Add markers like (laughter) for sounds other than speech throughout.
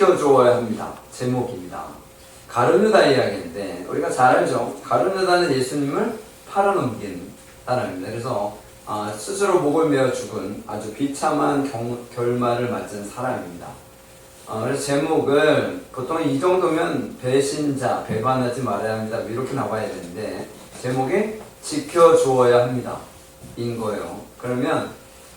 지켜주어야 합니다. 제목입니다. 가룟유다 이야기인데 우리가 잘 알죠. 가룟유다는 예수님을 팔아넘긴 사람입니다. 그래서 아, 스스로 목을 메어 죽은 아주 비참한 경- 결말을 맞은 사람입니다. 어, 그래서 제목을 보통 이 정도면 배신자, 배반하지 말아야 합니다. 뭐 이렇게 나와야 되는데 제목이 지켜주어야 합니다. 인 거예요. 그러면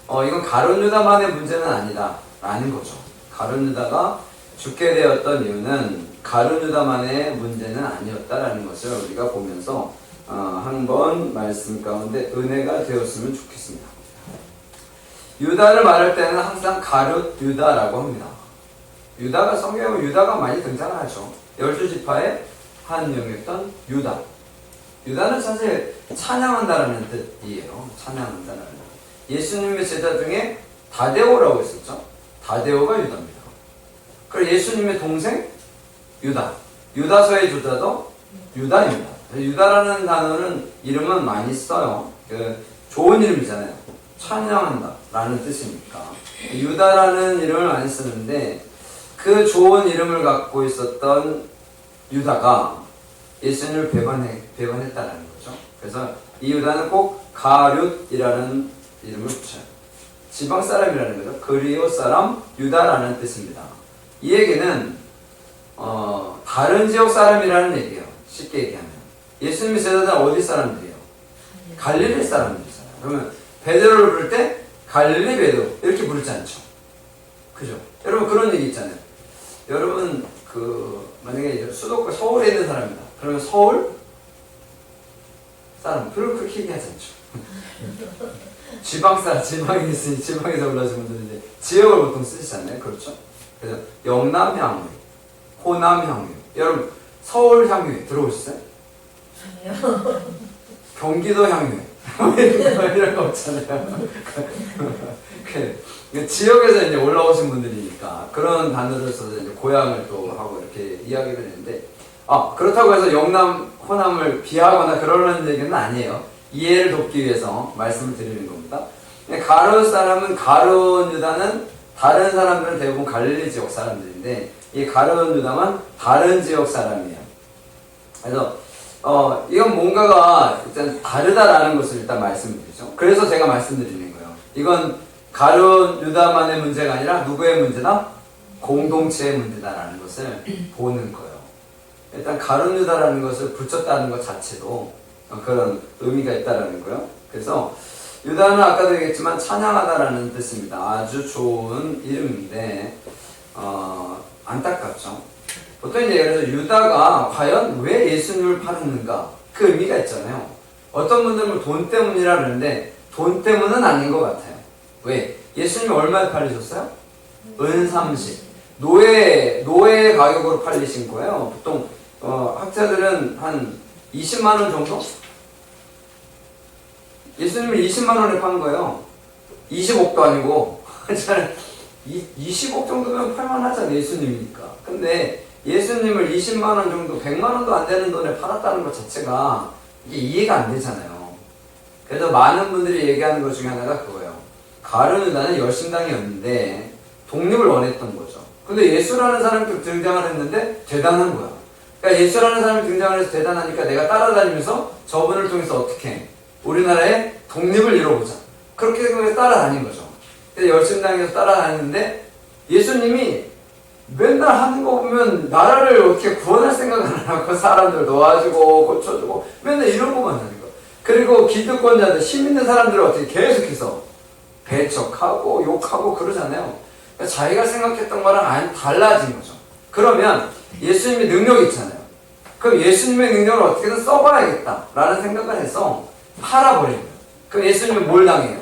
어, 이건 가룟유다만의 문제는 아니다. 라는 거죠. 가룟유다가 죽게 되었던 이유는 가룟유다만의 문제는 아니었다라는 것을 우리가 보면서 어, 한번 말씀 가운데 은혜가 되었으면 좋겠습니다. 유다를 말할 때는 항상 가룟 유다라고 합니다. 유다가 성경에 유다가 많이 등장하죠. 열두 지파의 한 명이었던 유다. 유다는 사실 찬양한다라는 뜻이에요. 찬양한다라는 뜻. 예수님의 제자 중에 다데오라고 있었죠. 다데오가 유다입니다. 그리고 예수님의 동생 유다. 유다서의 유다도 유다입니다. 유다라는 단어는 이름은 많이 써요. 그 좋은 이름이잖아요. 찬양한다 라는 뜻이니까. 유다라는 이름을 많이 쓰는데 그 좋은 이름을 갖고 있었던 유다가 예수님을 배반해, 배반했다라는 거죠. 그래서 이 유다는 꼭 가룟이라는 이름을 붙여요. 지방 사람이라는 거죠. 그리오 사람 유다라는 뜻입니다. 이 얘기는 어, 다른 지역 사람이라는 얘기예요. 쉽게 얘기하면 예수님의 제자들은 어디 사람들이에요? 갈릴리 사람들이잖아요. 그러면 베드로를 부를 때 갈릴리 베드로 이렇게 부르지 않죠. 그죠? 여러분 그런 얘기 있잖아요. 여러분 그 만약에 수도권 서울에 있는 사람이다. 그러면 서울 사람 별로 그렇게 얘기하지 않죠. (laughs) 지방 사람 지방에 있으니 지방에서 올라오신 분들은 이제 지역을 보통 쓰시잖아요. 그렇죠? 그래서 영남 향유, 호남 향유. 여러분 서울 향유 들어보셨어요? 아니요. 경기도 향유 (laughs) 이런 거, 없잖아요. (laughs) 그 지역에서 이제 올라오신 분들이니까 그런 단어를 써서 이제 고향을 또 하고 이렇게 이야기를 했는데 아 그렇다고 해서 영남 호남을 비하거나 그러는 얘기는 아니에요. 이해를 돕기 위해서 말씀을 드리는 겁니다. 가룟 사람은 가룟 유다는 다른 사람들은 대부분 갈릴리 지역 사람들인데 이 가룟 유다만 다른 지역 사람이에요. 그래서 어, 이건 뭔가가 일단 다르다라는 것을 일단 말씀드리죠. 그래서 제가 말씀드리는 거예요. 이건 가룟 유다만의 문제가 아니라 누구의 문제다? 공동체의 문제다라는 것을 (clears throat) 보는 거예요. 일단 가룟 유다라는 것을 붙였다는 것 자체도 어, 그런 의미가 있다라는 거예요. 그래서 유다는 아까도 얘기했지만 찬양하다라는 뜻입니다. 아주 좋은 이름인데 어, 안타깝죠. 보통 이제 예를 들어서 유다가 과연 왜 예수님을 팔았는가 그 의미가 있잖아요. 어떤 분들은 돈 때문이라 그러는데 돈 때문은 아닌 것 같아요. 왜? 예수님이 얼마에 팔리셨어요? 은 30. 노예, 노예 가격으로 팔리신 거예요. 보통, 어, 학자들은 한 20만원 정도? 예수님을 20만 원에 판 거예요. 20억도 아니고. (laughs) 20억 정도면 팔만하잖아요. 예수님이니까. 근데 예수님을 20만 원 정도, 100만 원도 안 되는 돈에 팔았다는 것 자체가 이게 이해가 안 되잖아요. 그래서 많은 분들이 얘기하는 것 중에 하나가 그거예요. 가룟유다는 열심당이었는데 독립을 원했던 거죠. 근데 예수라는 사람이 등장을 했는데 대단한 거야. 그러니까 예수라는 사람이 등장을 해서 대단하니까 내가 따라다니면서 저분을 통해서 어떻게 해? 우리나라의 독립을 이뤄보자. 그렇게 생각해서 따라다닌 거죠. 근데 열심당에서 따라다니는데 예수님이 맨날 하는 거 보면 나라를 어떻게 구원할 생각을 안 하고 사람들 도와주고 고쳐주고 맨날 이런 것만 하는 거. 그리고 기득권자들 힘 있는 사람들을 어떻게 계속해서 배척하고 욕하고 그러잖아요. 그러니까 자기가 생각했던 거랑 안 달라진 거죠. 그러면 예수님의 능력이 있잖아요. 그럼 예수님의 능력을 어떻게든 써봐야겠다라는 생각을 해서 팔아버린 거예요. 그럼 예수님은 뭘 당해요?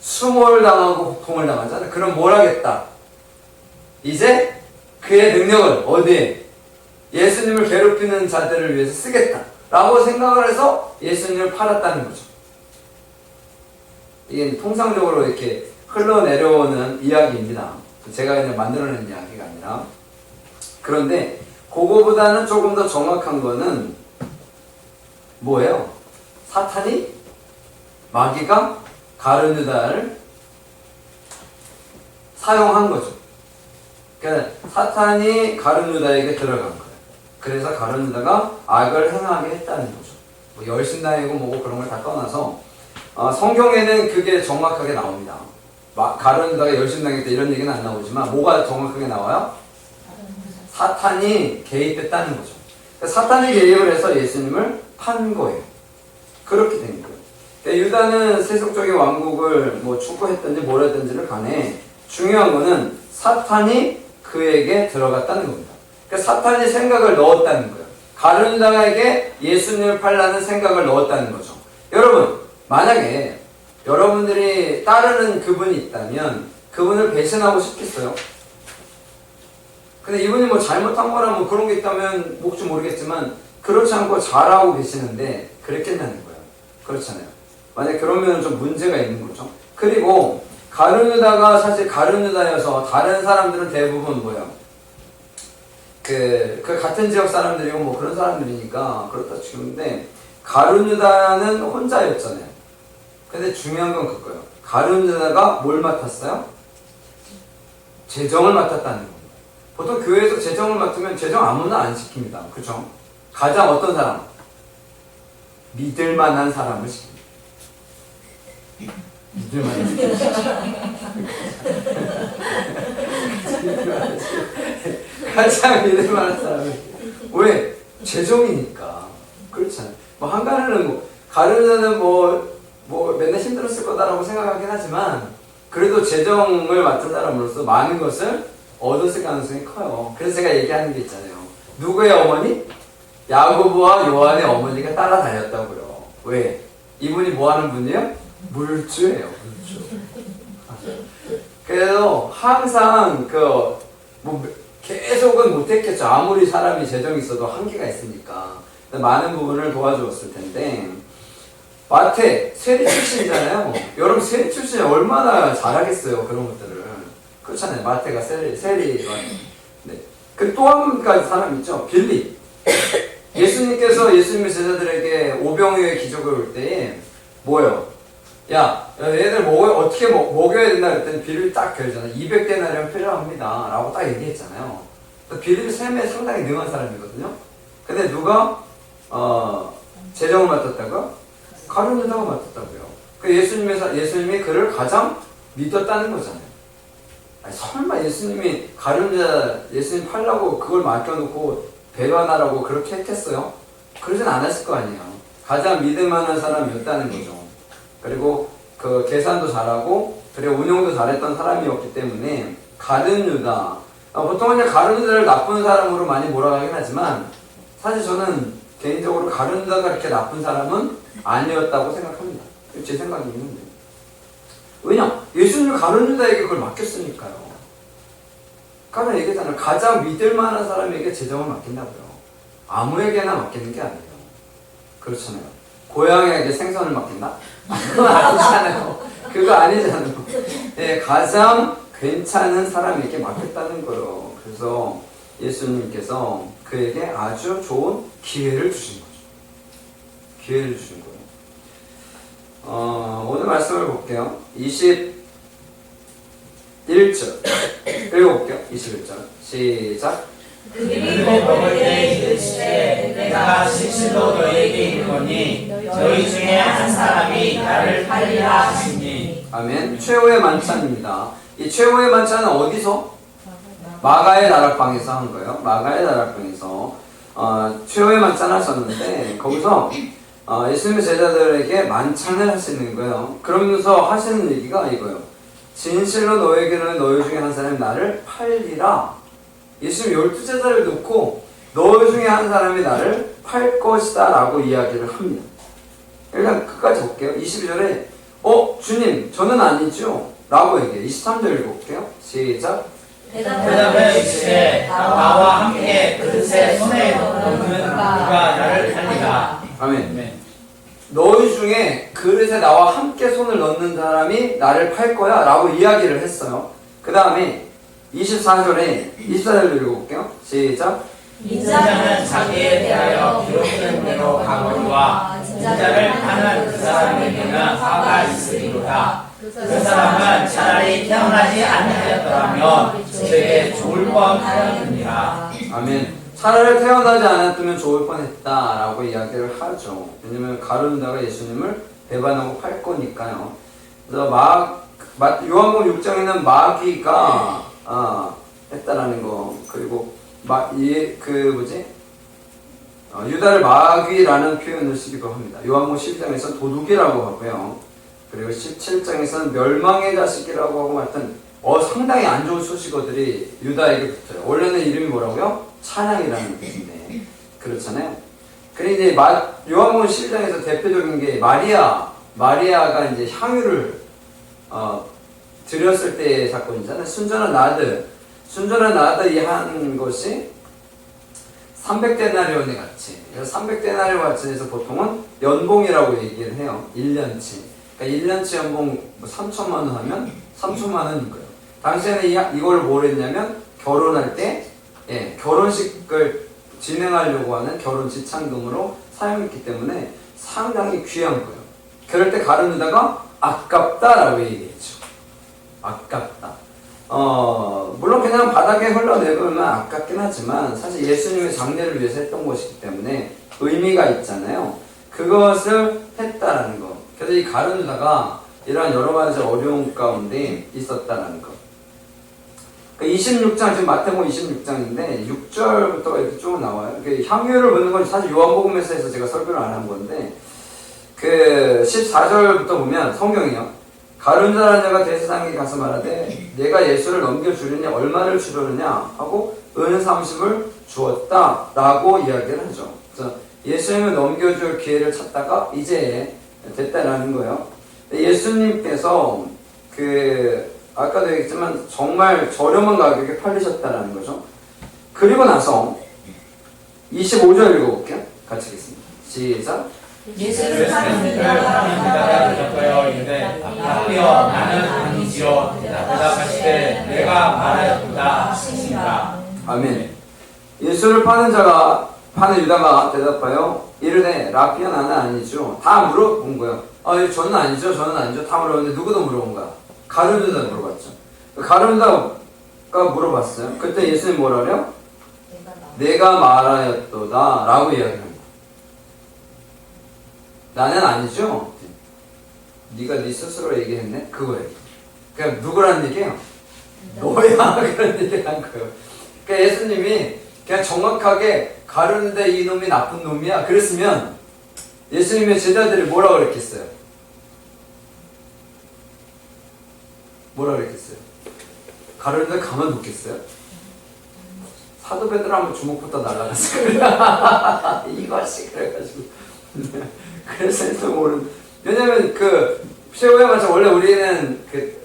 수모를 당하고 고통을 당하잖아요. 그럼 뭘 하겠다? 이제 그의 능력을 어디에? 예수님을 괴롭히는 자들을 위해서 쓰겠다. 라고 생각을 해서 예수님을 팔았다는 거죠. 이게 통상적으로 이렇게 흘러내려오는 이야기입니다. 제가 그냥 만들어낸 이야기가 아니라. 그런데 그거보다는 조금 더 정확한 거는 뭐예요? 사탄이 마귀가 가룟유다를 사용한 거죠. 그러니까 사탄이 가룟 유다에게 들어간 거예요. 그래서 가룟 유다가 악을 행하게 했다는 거죠. 뭐 열심당이고 뭐고 그런 걸 다 떠나서 어, 성경에는 그게 정확하게 나옵니다. 유다가 열심당했다 이런 얘기는 안 나오지만 뭐가 정확하게 나와요? 사탄이 개입했다는 거죠. 그러니까 사탄이 개입을 해서 예수님을 판 거예요. 그렇게 된 거예요. 그러니까 유다는 세속적인 왕국을 뭐 추구했든지 뭘 했든지를 간에 중요한 거는 사탄이 그에게 들어갔다는 겁니다. 그러니까 사탄이 생각을 넣었다는 거예요. 가룟유다에게 예수님을 팔라는 생각을 넣었다는 거죠. 여러분, 만약에 여러분들이 따르는 그분이 있다면 그분을 배신하고 싶겠어요? 근데 이분이 뭐 잘못한 거나 뭐 그런 게 있다면 혹시 모르겠지만 그렇지 않고 잘하고 계시는데 그랬겠냐는 거예요. 그렇잖아요. 만약 그러면 좀 문제가 있는 거죠. 그리고 가룟유다가 사실 가룟유다여서 다른 사람들은 대부분 뭐예요? 그, 그 같은 지역 사람들이고 뭐 그런 사람들이니까 그렇다 치는데 가룟유다는 혼자였잖아요. 근데 중요한 건 그거예요. 가룟유다가 뭘 맡았어요? 재정을 맡았다는 겁니다. 보통 교회에서 재정을 맡으면 재정 아무나 안 시킵니다. 그죠? 가장 어떤 사람? 믿을 만한 사람을 시킵니다. 믿을 만한 사람. 가장 믿을 만한 사람을. 왜? 재정이니까. 그렇잖아요. 뭐 한가르는 뭐, 가르는 뭐, 뭐 맨날 힘들었을 거다라고 생각하긴 하지만 그래도 재정을 맡은 사람으로서 많은 것을 얻었을 가능성이 커요. 그래서 제가 얘기하는 게 있잖아요. 누구의 어머니? 야고보와 요한의 어머니가 따라다녔다고요. 왜? 이분이 뭐 하는 분이에요? 물주예요, 물주. 그래서 항상 그, 뭐, 계속은 못했겠죠. 아무리 사람이 재정이 있어도 한계가 있으니까. 많은 부분을 도와주었을 텐데, 마태, 세리 출신이잖아요. 여러분, 세리 출신이 얼마나 잘하겠어요, 그런 것들을. 그렇잖아요. 마태가 세리, 세리가. 네. 그리고 또한 분까지 사람 있죠. 빌리. 예수님께서 예수님의 제자들에게 오병이어의 기적을 올 때에 뭐예요? 야, 얘들 먹어, 어떻게 먹, 먹여야 된다 그랬더니 비를 딱 결잖아요. 200데나리온 필요합니다. 라고 딱 얘기했잖아요. 빌립이 셈에 상당히 능한 사람이거든요. 근데 누가, 어, 재정을 맡았다가? 가룟유다가 맡았다고요. 그 예수님의, 사- 예수님이 그를 가장 믿었다는 거잖아요. 아니, 설마 예수님이 가룟유다 예수님 팔라고 그걸 맡겨놓고 배반하라고 그렇게 했겠어요? 그러진 않았을 거 아니에요. 가장 믿을 만한 사람이었다는 거죠. 그리고 그 계산도 잘하고 그리고 운영도 잘했던 사람이었기 때문에 가룟유다 아, 보통은 이제 가룟유다를 나쁜 사람으로 많이 몰아가긴 하지만 사실 저는 개인적으로 가룟유다가 그렇게 나쁜 사람은 아니었다고 생각합니다. 제 생각이 있는데 왜냐 예수님이 가룟유다에게 그걸 맡겼으니까요. 아까 얘기했잖아요. 가장 믿을 만한 사람에게 재정을 맡긴다고요. 아무에게나 맡기는 게 아니에요. 그렇잖아요. 고양이에게 생선을 맡긴다? 아니잖아요. (laughs) 그거 아니잖아요. 예, 가장 괜찮은 사람에게 맡겼다는 거예요. 그래서 예수님께서 그에게 아주 좋은 기회를 주신 거죠. 기회를 주신 거예요. 어, 오늘 말씀을 볼게요. 21절. 읽어볼게요. 21절. 시작. 그들이 먹을 때 이르시되 내가 실실로 너에게 이르노니 너희 중에 한 사람이 나를 팔리라 하시니 아멘. 최후의 만찬입니다. 이 최후의 만찬은 어디서? 마가의 다락방에서 한 거예요. 마가의 다락방에서 어, 최후의 만찬 하셨는데 거기서 어, 예수님의 제자들에게 만찬을 하시는 거예요. 그러면서 하시는 얘기가 이거예요. 진실로 너에게는 너희 중에 한 사람이 나를 팔리라. 예수님 열두 제자를 놓고 너희 중에 한 사람이 나를 팔 것이다 라고 이야기를 합니다. 일단 끝까지 볼게요. 22절에 어 주님 저는 아니죠 라고 얘기해요. 23절 읽어볼게요. 시작 대답하여 이르시되 나와 함께 그릇에 손에 넣는 누가 나를 팔리라 아멘. 너희 중에 그릇에 나와 함께 손을 넣는 사람이 나를 팔 거야 라고 이야기를 했어요. 그 다음에 24절에 24절로 읽어볼게요. 시작 인자는 자기에 대하여 기록된 대로 가거니와 인자를 파는 그 사람에게는 화가 있으리로다 그 사람은 차라리 태어나지 않으셨더라면 제게 좋을 뻔하였느니라. 아멘. 차라리 태어나지 않았으면 좋을 뻔했다 라고 이야기를 하죠. 왜냐면 가룟유다가 예수님을 배반하고 팔 거니까요. 그래서 마, 마 요한복음 6장에는 마귀가 아, 했다라는 거 그리고 마이그 뭐지 어, 유다를 마귀라는 표현을 쓰기도 합니다. 요한복음 12장에서 도둑이라고 하고요. 그리고 17장에서는 멸망의 자식이라고 하고 하여튼 어, 상당히 안 좋은 수식어들이 유다에게 붙어요. 원래는 이름이 뭐라고요? 찬양이라는 뜻인데 그렇잖아요. 그리고 이제 마, 요한복음 12장에서 대표적인 게 마리아, 마리아가 이제 향유를 어, 드렸을 때의 사건이잖아요. 순전한 나드, 순전한 나드 이한 것이 300데나리온의 가치. 그래서 300데나리온 가치에서 보통은 연봉이라고 얘기를 해요. 1년치. 그러니까 1년치 연봉 뭐 3천만 원 하면 3천만 원인 거예요. 당시에는 이, 이걸 뭘 했냐면 결혼할 때 예, 결혼식을 진행하려고 하는 결혼 지참금으로 사용했기 때문에 상당히 귀한 거예요. 그럴 때 가르누다가 아깝다라고 얘기했죠. 아깝다. 어, 물론 그냥 바닥에 흘러내보면 아깝긴 하지만 사실 예수님의 장례를 위해서 했던 것이기 때문에 의미가 있잖아요. 그것을 했다라는 거. 그래서 이 가르누다가 이러한 여러 가지 어려움 가운데 있었다라는 거. 그 26장, 지금 마태복음 26장인데 6절부터가 이렇게 쭉 나와요. 그 향유를 묻는 건 사실 요한복음에서 해서 제가 설교를 안 한 건데 그 14절부터 보면 성경이요. 가룟자라는 자가 대세상에 가서 말하되 내가 예수를 넘겨주려냐 얼마를 주려느냐 하고 은 30을 주었다 라고 이야기를 하죠. 그래서 예수님을 넘겨줄 기회를 찾다가 이제 됐다라는 거예요. 예수님께서 그 아까도 얘기했지만 정말 저렴한 가격에 팔리셨다라는 거죠. 그리고 나서 25절 읽어볼게요. 같이 읽겠습니다. 시작. 예수를 파는 예수님을 유다가 유다가 대답하여 이르되 학비여 나는 아니지요 대답하시되 내가 말하였도다 하시니라 아멘. 예수를 파는 자가 파는 유다가 대답하여 이르되 라피아 나는 아니죠. 다 물어본 거예요. 아, 예, 저는 아니죠. 저는 아니죠. 다 물어봤는데 누구도 물어본 거야. 가룟유다 물어봤죠. 가룟유다가 물어봤어요. 그때 예수님 뭐라 그래요? 내가 말하였도다 라고 이야기합니다. 나는 아니죠. 네가 네 스스로 얘기했네. 그거예요. 그러니까 누구라는 얘기예요? 너야 (laughs) 그런 얘기를 한 거예요. 그러니까 예수님이 그냥 정확하게 가르는데 이놈이 나쁜 놈이야. 그랬으면 예수님의 제자들이 뭐라 그랬겠어요? 뭐라 그랬겠어요? 가르는데 가만 뒀겠어요? 사도 베드로 한번 주먹부터 날라갔을 거야. 이것이 그래가지고. (laughs) 그래서 또 모르는. 왜냐면 그, 최후에 맞춰 원래 우리는 그,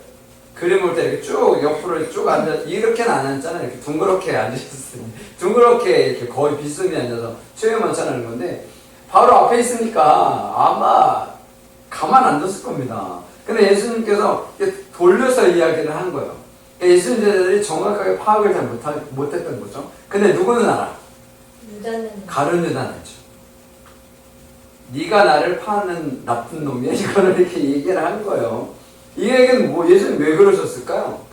그림 볼 때 이렇게 쭉 옆으로 쭉 앉아, 이렇게는 안 앉잖아요. 이렇게 둥그렇게 앉으셨으니. 둥그렇게 이렇게 거의 비스듬히 앉아서 최후에 만찬하는 건데, 바로 앞에 있으니까 아마 가만 안 뒀을 겁니다. 근데 예수님께서 돌려서 이야기를 한 거예요. 그러니까 예수님들이 정확하게 파악을 잘 못하, 못했던 거죠. 근데 누구는 알아? 유다는 가룟 유다는 알죠. 네가 나를 파는 나쁜 놈이야. (laughs) 이거를 이렇게 얘기를 한 거예요. 이 얘기는 뭐 예수님 왜 그러셨을까요?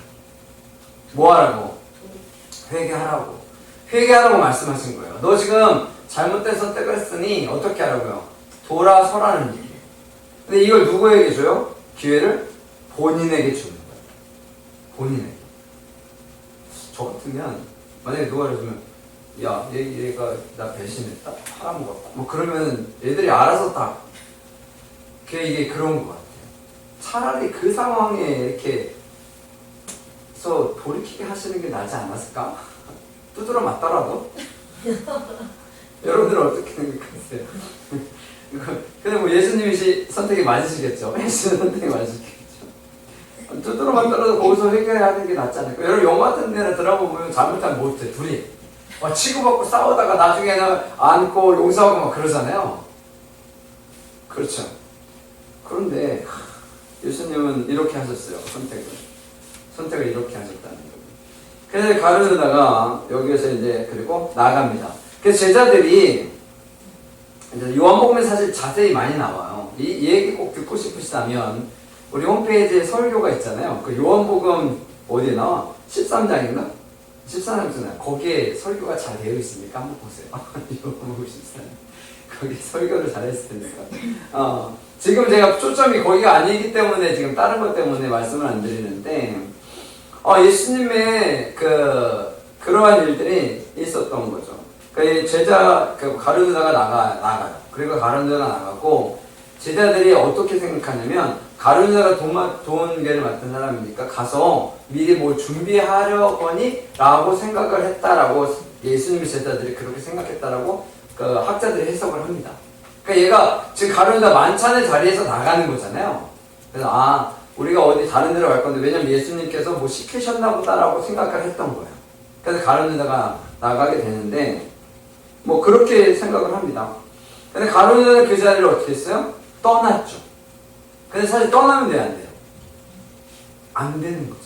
뭐 하라고? 회개하라고. 회개하라고 말씀하신 거예요. 너 지금 잘못된 선택을 했으니 어떻게 하라고요? 돌아서라는 얘기예요. 근데 이걸 누구에게 줘요? 기회를 본인에게 주는 거예요. 본인에게. 저 같으면 만약에 누가 그러면 야, 얘, 얘가 나 배신했다? 팔아먹었다? 뭐 그러면 애들이 알아서 다 그게 이게 그런 것 같아요. 차라리 그 상황에 이렇게 서 돌이키게 하시는 게 낫지 않았을까? (laughs) 두드러 맞더라도? (laughs) 여러분들은 어떻게 생각하세요? (laughs) 근데 뭐 예수님이 시- 선택이 맞으시겠죠? 예수님 선택이 맞으시겠죠? 두드러 맞더라도 거기서 회개하는 게 낫지 않을까? 여러분 영화 같은 데나 드라마 보면 잘못하면 못해, 둘이. 막 치고받고 싸우다가 나중에는 안고 용서하고 막 그러잖아요. 그렇죠. 그런데 하, 예수님은 이렇게 하셨어요. 선택을. 선택을 이렇게 하셨다는 거예요. 그래서 가르다가 여기에서 이제 그리고 나갑니다. 그래서 제자들이 요한복음에 사실 자세히 많이 나와요. 이, 이 얘기 꼭 듣고 싶으시다면 우리 홈페이지에 설교가 있잖아요. 그 요한복음 어디에 나와? 13장인가? 13장이잖아요. 거기에 설교가 잘 되어 있으니까 한번 보세요. (laughs) 요한복음 13장. 거기 설교를 잘 했을 테니까. 어, 지금 제가 초점이 거기가 아니기 때문에 지금 다른 것 때문에 말씀을 안 드리는데, 어, 예수님의 그, 그러한 일들이 있었던 거죠. 그 제자, 그 가룟유다가 나가, 나가요. 그리고 가룟유다가 나가고, 제자들이 어떻게 생각하냐면, 도마, 도원계를 맡은 사람이니까 가서 미리 뭘 준비하려거니? 라고 생각을 했다라고 예수님의 제자들이 그렇게 생각했다라고 그 학자들이 해석을 합니다. 그러니까 얘가 지금 가룟유다 만찬의 자리에서 나가는 거잖아요. 그래서 아, 우리가 어디 다른 데로 갈 건데 왜냐면 예수님께서 뭐 시키셨나 보다라고 생각을 했던 거예요. 그래서 가룟유다가 나가게 되는데 뭐 그렇게 생각을 합니다. 근데 가룟유다는 그 자리를 어떻게 했어요? 떠났죠. 근데 사실 떠나면 돼요, 안 돼요? 안 되는 거죠.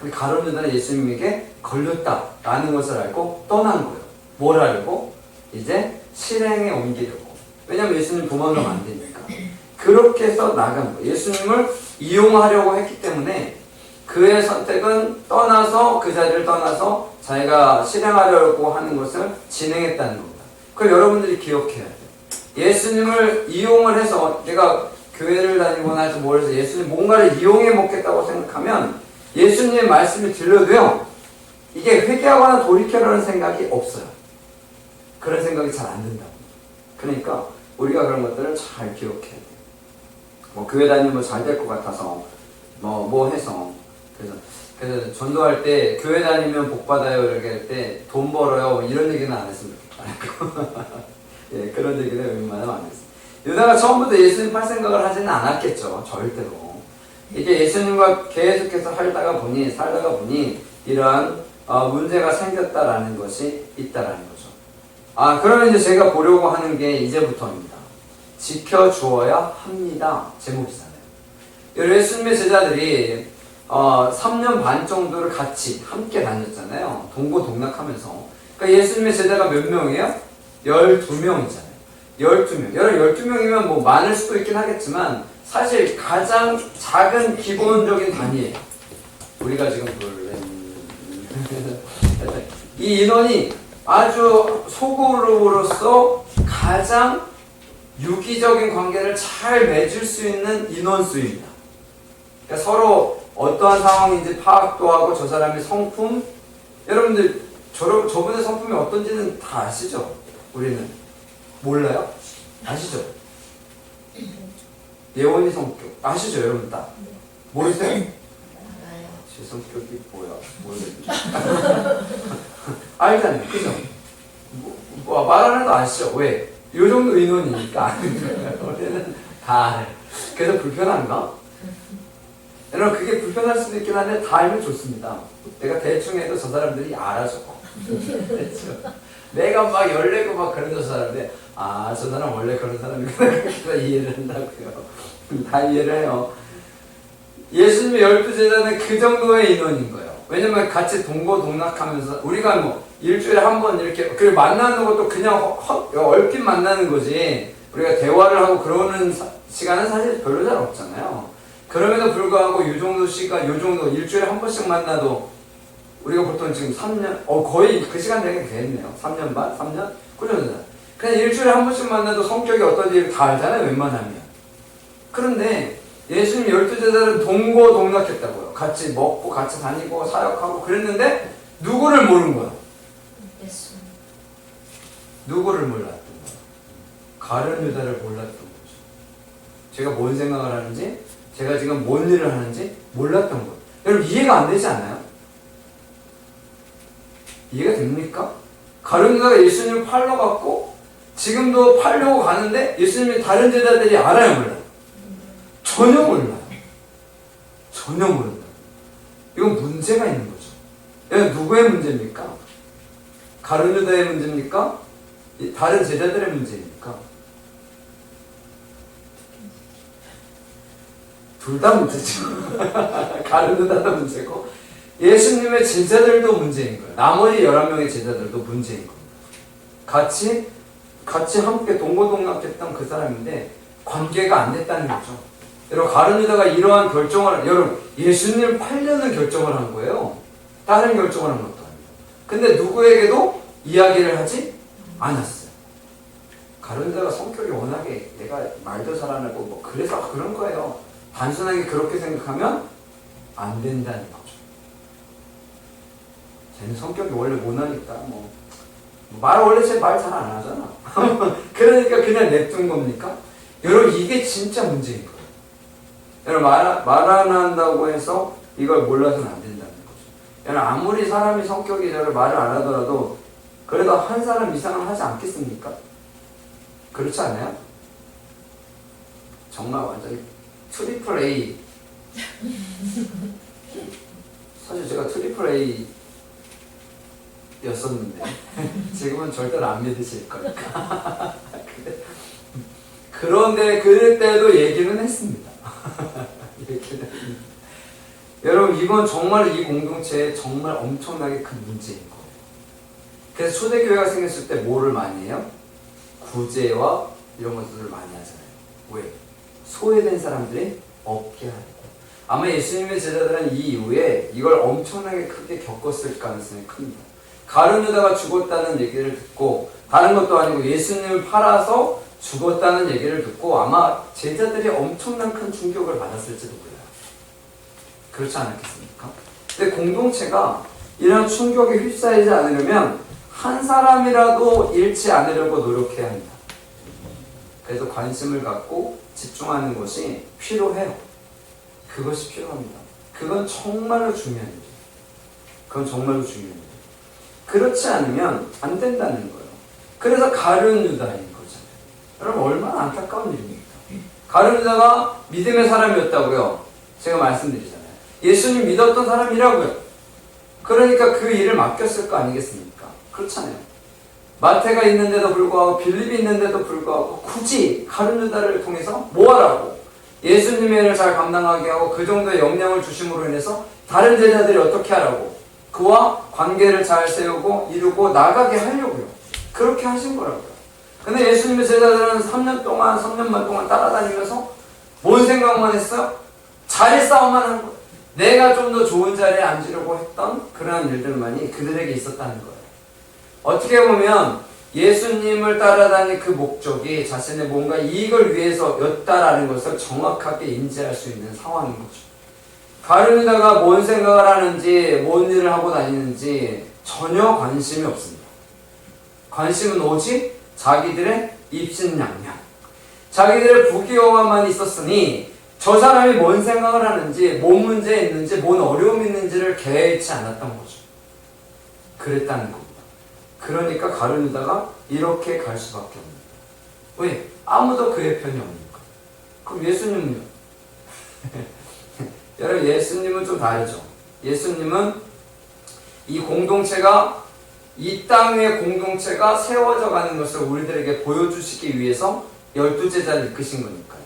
근데 가룟유다는 예수님에게 걸렸다라는 것을 알고 떠난 거예요. 뭘 하려고? 이제 실행에 옮기려고. 왜냐면 예수님 도망가면 안 되니까. 그렇게 해서 나간 거예요. 예수님을 이용하려고 했기 때문에 그의 선택은 떠나서 그 자리를 떠나서 자기가 실행하려고 하는 것을 진행했다는 겁니다. 그걸 여러분들이 기억해야 돼요. 예수님을 이용을 해서 내가 교회를 다니거나 해서 뭘 해서 예수님 뭔가를 이용해 먹겠다고 생각하면 예수님의 말씀이 들려도요 이게 회개하거나 돌이켜라는 생각이 없어요. 그런 생각이 잘 안 든다고. 그러니까 우리가 그런 것들을 잘 기억해야 돼요. 뭐 교회 다니면 잘 될 것 같아서 뭐 뭐 해서 그래서 그래서 전도할 때 교회 다니면 복 받아요 이렇게 할 때 돈 벌어요 뭐 이런 얘기는 안 했으면 좋겠다. (laughs) 예 그런 얘기는 웬만하면 안 했어요. 유다가 처음부터 예수님 팔 생각을 하지는 않았겠죠 절대로. 이게 예수님과 계속해서 살다가 보니 살다가 보니 이러한 어, 문제가 생겼다라는 것이 있다라는 거죠. 아 그러면 이제 제가 보려고 하는 게 이제부터입니다. 지켜주어야 합니다. 제목이잖아요. 예수님의 제자들이 어, 3년 반 정도를 같이 함께 다녔잖아요. 동고동락하면서. 그러니까 예수님의 제자가 몇 명이에요? 12명이잖아요. 12명. 여러분 12명이면 뭐 많을 수도 있긴 하겠지만 사실 가장 작은 기본적인 단위예요. 우리가 지금 둘, 넷, (laughs) 이 인원이 아주 소그룹으로서 가장 유기적인 관계를 잘 맺을 수 있는 인원수입니다. 그러니까 서로 어떠한 상황인지 파악도 하고 저 사람의 성품 여러분들 저, 저분의 성품이 어떤지는 다 아시죠? 우리는 몰라요? 아시죠? 예원이 성격 아시죠 여러분 다 모르세요? 제 성격이 뭐야? 모르겠네. (laughs) 알잖아요, 그죠? 뭐, 뭐 말하는 거 아시죠? 왜? 요 정도 인원이니까 우리는 (laughs) 다 알아요. 그래서 불편한가? 여러분 그게 불편할 수도 있긴 한데 다 알면 좋습니다. 내가 대충 해도 저 사람들이 알아줘. (laughs) 그렇죠? 내가 막 열내고 막 그런 저 사람인데 아 저 사람 원래 그런 사람이구나 (laughs) 이해를 한다고요. 다 이해를 해요. 예수님의 열두 제자는 그 정도의 인원인 거예요. 왜냐면 같이 동고동락하면서 우리가 뭐 일주일에 한 번 이렇게 그리고 만나는 것도 그냥 허, 허, 얼핏 만나는 거지 우리가 대화를 하고 그러는 사- 시간은 사실 별로 잘 없잖아요. 그럼에도 불구하고 이 정도 시간, 이 정도 일주일에 한 번씩 만나도 우리가 보통 지금 3년, 어 거의 그 시간 되게 됐네요. 3년 반, 3년, 9년 전. 그냥 일주일에 한 번씩 만나도 성격이 어떤지 다 알잖아요. 웬만하면. 그런데 예수님 열두 제자는 동고동락했다고요. 같이 먹고 같이 다니고 사역하고 그랬는데 누구를 모르는 거야? 예수. 누구를 몰랐던 거야? 가룟 유다를 몰랐던 거죠. 제가 뭔 생각을 하는지, 제가 지금 뭔 일을 하는지 몰랐던 거예요. 여러분 이해가 안 되지 않아요? 이해가 됩니까? 가룟 유다가 예수님을 팔러 갔고 지금도 팔려고 가는데 예수님이 다른 제자들이 알아요, 몰라요? 전혀 몰라요. 전혀 모른다. 이건 문제가 있는 거죠. 이건 누구의 문제입니까? 가룟유다의 문제입니까? 이 다른 제자들의 문제입니까? 둘 다 문제죠. (laughs) 가룟유다도 문제고 예수님의 제자들도 문제인 거예요. 나머지 11명의 제자들도 문제인 겁니다. 같이 같이 함께 동고동락했던 그 사람인데 관계가 안 됐다는 거죠. 여러분 가룟 유다가 이러한 결정을 여러분 예수님 8년을 결정을 한 거예요. 다른 결정을 한 것도 아니고. 근데 누구에게도 이야기를 하지 않았어요. 가룟 유다가 성격이 워낙에 내가 말도 잘하고 뭐 그래서 그런 거예요. 단순하게 그렇게 생각하면 안 된다는 거죠. 쟤는 성격이 원래 못하니까 뭐. 말 원래 제 말 잘 안 하잖아. (laughs) 그러니까 그냥 냅둔 겁니까? 여러분 이게 진짜 문제인 거예요. 여러분 말, 말안 한다고 해서 이걸 몰라서는 안 된다는 거죠. 여러분 아무리 사람이 성격이 저를 말을 안 하더라도 그래도 한 사람 이상은 하지 않겠습니까? 그렇지 않아요? 정말 완전히 트리플 A 사실 제가 트리플 A 였었는데. (laughs) 지금은 절대로 안 믿으실 거니까. (laughs) 그런데 그때도 얘기는 했습니다. (laughs) 얘기는 했습니다. 여러분 이건 정말 이 공동체에 정말 엄청나게 큰 문제인 거예요. 그래서 초대교회가 생겼을 때 뭐를 많이 해요? 구제와 이런 것들을 많이 하잖아요. 왜? 소외된 사람들이 없게 하려고 아마 예수님의 제자들은 이 이후에 이걸 엄청나게 크게 겪었을 가능성이 큽니다 가룟 유다가 죽었다는 얘기를 듣고 다른 것도 아니고 예수님을 팔아서 죽었다는 얘기를 듣고 아마 제자들이 엄청난 큰 충격을 받았을지도 몰라요. 그렇지 않았겠습니까? 근데 공동체가 이런 충격에 휩싸이지 않으려면 한 사람이라도 잃지 않으려고 노력해야 합니다. 그래서 관심을 갖고 집중하는 것이 필요해요. 그것이 필요합니다. 그건 정말로 중요한 일이에요. 그건 정말로 중요한 일이에요. 그렇지 않으면 안 된다는 거예요. 그래서 가룟 유다인 거잖아요. 여러분 얼마나 안타까운 일입니까? 가룟 유다가 믿음의 사람이었다고요. 제가 말씀드리잖아요. 예수님 믿었던 사람이라고요. 그러니까 그 일을 맡겼을 거 아니겠습니까? 그렇잖아요. 마태가 있는데도 불구하고 빌립이 있는데도 불구하고 굳이 가룟 유다를 통해서 뭐 하라고? 예수님의 일을 잘 감당하게 하고 그 정도의 역량을 주심으로 인해서 다른 제자들이 어떻게 하라고? 그와 관계를 잘 세우고 이루고 나가게 하려고요. 그렇게 하신 거라고요. 근데 예수님의 제자들은 3년 동안, 3년만 동안 따라다니면서 뭔 생각만 했어요? 자리 싸움만 한 거예요. 내가 좀 더 좋은 자리에 앉으려고 했던 그러한 일들만이 그들에게 있었다는 거예요. 어떻게 보면 예수님을 따라다닌 그 목적이 자신의 뭔가 이익을 위해서였다라는 것을 정확하게 인지할 수 있는 상황인 거죠. 가룟유다가 뭔 생각을 하는지, 뭔 일을 하고 다니는지 전혀 관심이 없습니다. 관심은 오직 자기들의 입신양양. 자기들의 부귀영화만 있었으니 저 사람이 뭔 생각을 하는지, 뭔 문제 있는지, 뭔 어려움이 있는지를 개의치 않았던 거죠. 그랬다는 겁니다. 그러니까 가룟유다가 이렇게 갈 수밖에 없는 거예요. 왜? 아무도 그의 편이 없니까. 그럼 예수님은요? (laughs) 여러분 예수님은 좀 다르죠. 예수님은 이 공동체가 이 땅의 공동체가 세워져 가는 것을 우리들에게 보여주시기 위해서 열두 제자를 이끄신 거니까요.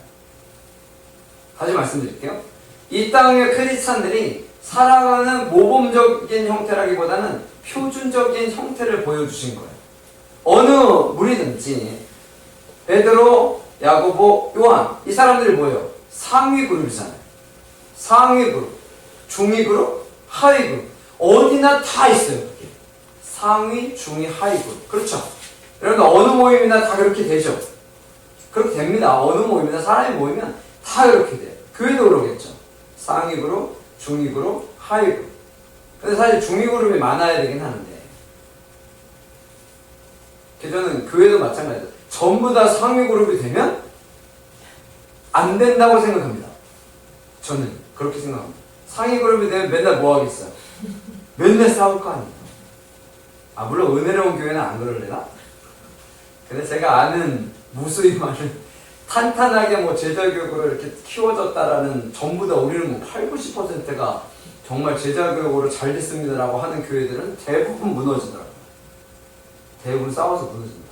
다시 말씀드릴게요. 이 땅의 크리스찬들이 살아가는 모범적인 형태라기보다는 표준적인 형태를 보여주신 거예요. 어느 무리든지 베드로, 야고보, 요한 이 사람들이 뭐예요? 상위 그룹이잖아요. 상위 그룹, 중위 그룹, 하위 그룹 어디나 다 있어요. 상위, 중위, 하위 그룹 그렇죠. 여러분 어느 모임이나 다 그렇게 되죠. 그렇게 됩니다. 어느 모임이나 사람이 모이면 다 그렇게 돼요. 교회도 그러겠죠. 상위 그룹, 중위 그룹, 하위 그룹. 근데 사실 중위 그룹이 많아야 되긴 하는데. 저는 교회도 마찬가지죠. 전부 다 상위 그룹이 되면 안 된다고 생각합니다. 저는 그렇게 생각합니다. 상위 그룹이 되면 맨날 뭐 하겠어요? 맨날 싸울 거 아니에요. 아, 물론 은혜로운 교회는 안 그럴래나? 근데 제가 아는 무수히 많은 탄탄하게 뭐 제자교육으로 이렇게 키워졌다라는 전부 다 우리는 뭐 8, 90%가 정말 제자교육으로 잘 됐습니다라고 하는 교회들은 대부분 무너지더라고요. 대부분 싸워서 무너집니다.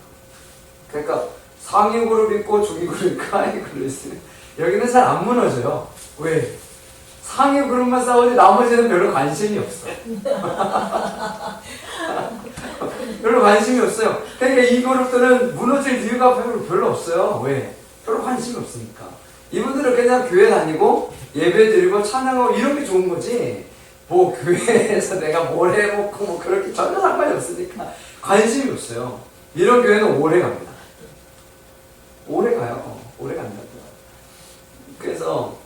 그러니까 상위 그룹 있고 중위 그룹 하위 그룹 있으면 여기는 잘 안 무너져요. 왜? 상위 그룹만 싸우지 나머지는 별로 관심이 없어. (laughs) 별로 관심이 없어요. 그러니까 이 그룹들은 무너질 이유가 별로, 별로 없어요. 왜? 별로 관심이 없으니까. 이분들은 그냥 교회 다니고 예배 드리고 찬양하고 이런 게 좋은 거지. 뭐 교회에서 (laughs) 내가 뭘 해먹고 뭐 그렇게 전혀 상관이 없으니까 관심이 없어요. 이런 교회는 오래 갑니다. 오래 가요. 오래 간다고요. 그래서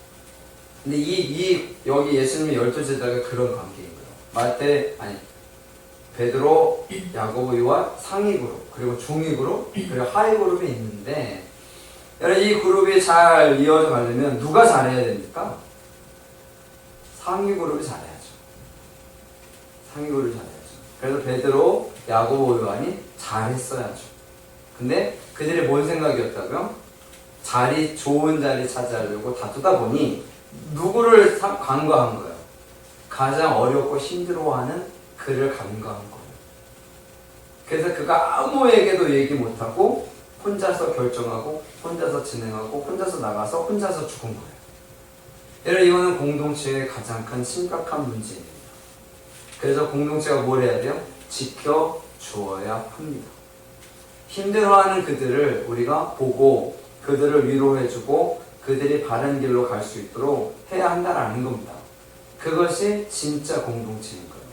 근데 이, 이 여기 예수님의 열두 제자가 그런 관계인 거예요. 마태 아니 베드로, 야고보, 요한 상위 그룹 그리고 중위 그룹 그리고 하위 그룹이 있는데 여러분 이 그룹이 잘 이어져 가려면 누가 잘해야 됩니까? 상위 그룹이 잘해야죠. 상위 그룹이 잘해야죠. 그래서 베드로, 야고보, 요한이 잘했어야죠. 근데 그들이 뭔 생각이었다고요? 자리 좋은 자리 찾아려고 다투다 보니 누구를 사- 간과한 거예요? 가장 어렵고 힘들어하는 그를 간과한 거예요. 그래서 그가 아무에게도 얘기 못하고 혼자서 결정하고 혼자서 진행하고 혼자서 나가서 혼자서 죽은 거예요. 여러분 이거는 공동체의 가장 큰 심각한 문제입니다. 그래서 공동체가 뭘 해야 돼요? 지켜 주어야 합니다. 힘들어하는 그들을 우리가 보고 그들을 위로해주고 그들이 바른 길로 갈 수 있도록 해야 한다라는 겁니다. 그것이 진짜 공동체인 거예요.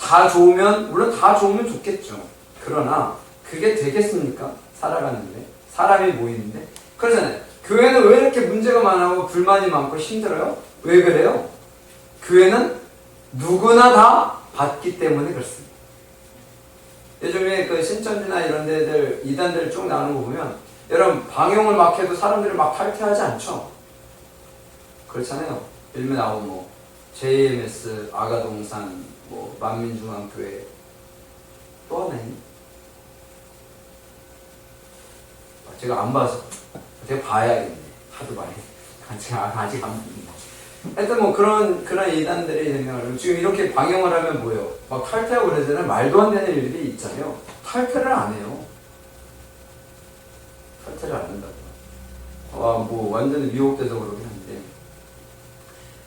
다 좋으면 물론 다 좋으면 좋겠죠. 그러나 그게 되겠습니까? 살아가는데 사람이 모이는데 그러잖아요. 교회는 왜 이렇게 문제가 많고 불만이 많고 힘들어요? 왜 그래요? 교회는 누구나 다 받기 때문에 그렇습니다. 요즘에 그 신천지나 이런 데들 이단들 쭉 나오는 거 보면 여러분 방용을 막 해도 사람들이 막 탈퇴하지 않죠? 그렇잖아요. 일면 나오고 뭐 JMS 아가동산 뭐 만민중앙교회 또 하나 있니? 아, 제가 안 봐서 제가 봐야겠네. 하도 많이 (laughs) 아직 아직 안 봅니다. 하여튼 뭐 그런 그런 이단들이 생각을 지금 이렇게 방영을 하면 뭐예요? 막 탈퇴하고 그러잖아요. 말도 안 되는 일들이 있잖아요. 탈퇴를 안 해요. 탈퇴를 안 한다고. 와, 뭐 완전히 미혹돼서 그러긴 한데.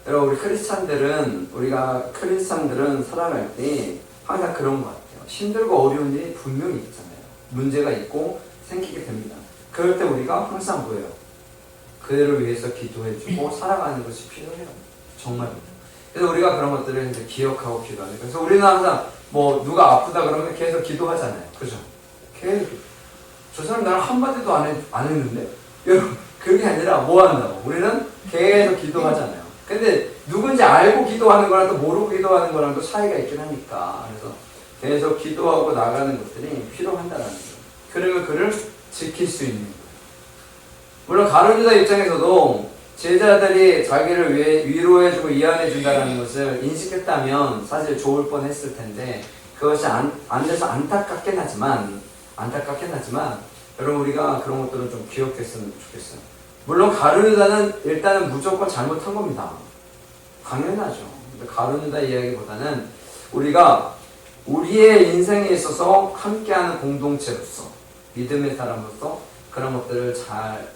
여러분 우리 크리스찬들은 우리가 크리스찬들은 살아갈 때 항상 그런 것 같아요. 힘들고 어려운 일이 분명히 있잖아요. 문제가 있고 생기게 됩니다. 그럴 때 우리가 항상 뭐예요? 그들을 위해서 기도해주고 살아가는 것이 필요해요. 정말입니다. 그래서 우리가 그런 것들을 이제 기억하고 기도하는. 그래서 우리는 항상 뭐 누가 아프다 그러면 계속 기도하잖아요. 그죠? 계속. 저 사람 나랑 한마디도 안, 해, 안 했는데? 여러분, 그게 아니라 뭐 한다고? 우리는 계속 기도하잖아요. 근데 누군지 알고 기도하는 거랑 또 모르고 기도하는 거랑 또 차이가 있긴 하니까. 그래서 계속 기도하고 나가는 것들이 필요한다는 거예요. 그러면 그를 지킬 수 있는 거예요. 물론 가룟유다 입장에서도 제자들이 자기를 위해 위로해주고 이해해준다는 것을 인식했다면 사실 좋을 뻔했을 텐데 그것이 안, 안 돼서 안타깝긴 하지만 안타깝긴 하지만 여러분 우리가 그런 것들은 좀 기억했으면 좋겠어요. 물론 가룟유다는 일단은 무조건 잘못한 겁니다. 당연하죠. 가룟유다 이야기보다는 우리가 우리의 인생에 있어서 함께하는 공동체로서 믿음의 사람으로서 그런 것들을 잘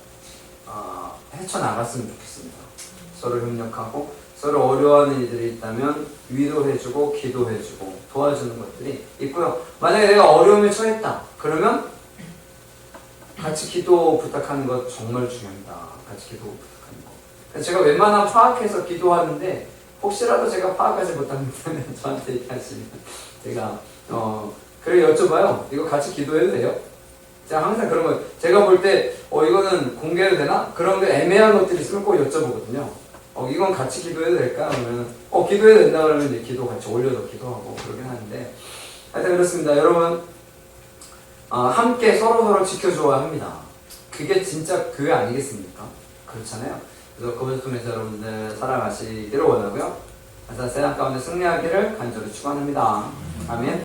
어, 헤쳐나갔으면 좋겠습니다. 서로 협력하고 서로 어려워하는 이들이 있다면 위로해주고 기도해주고 도와주는 것들이 있고요. 만약에 내가 어려움에 처했다. 그러면 같이 기도 부탁하는 것 정말 중요합니다. 같이 기도 부탁하는 거. 제가 웬만하면 파악해서 기도하는데 혹시라도 제가 파악하지 못한다면 (laughs) 저한테 얘기하시면 제가 어 그래 여쭤봐요. 이거 같이 기도해도 돼요? 제가 항상 그런 거 제가 볼 때 어 이거는 공개해도 되나? 그런 게 애매한 것들이 있으면 꼭 여쭤보거든요. 어 이건 같이 기도해도 될까? 그러면 어 기도해도 된다 그러면 이제 기도 같이 올려서 기도 하고 그러긴 하는데 하여튼 그렇습니다. 여러분 어, 함께 서로 서로 지켜줘야 합니다. 그게 진짜 교회 아니겠습니까? 그렇잖아요. 그래서 그것을 통해서 여러분들 살아가시기를 원하고요. 항상 세상 가운데 승리하기를 간절히 축원합니다. 아멘.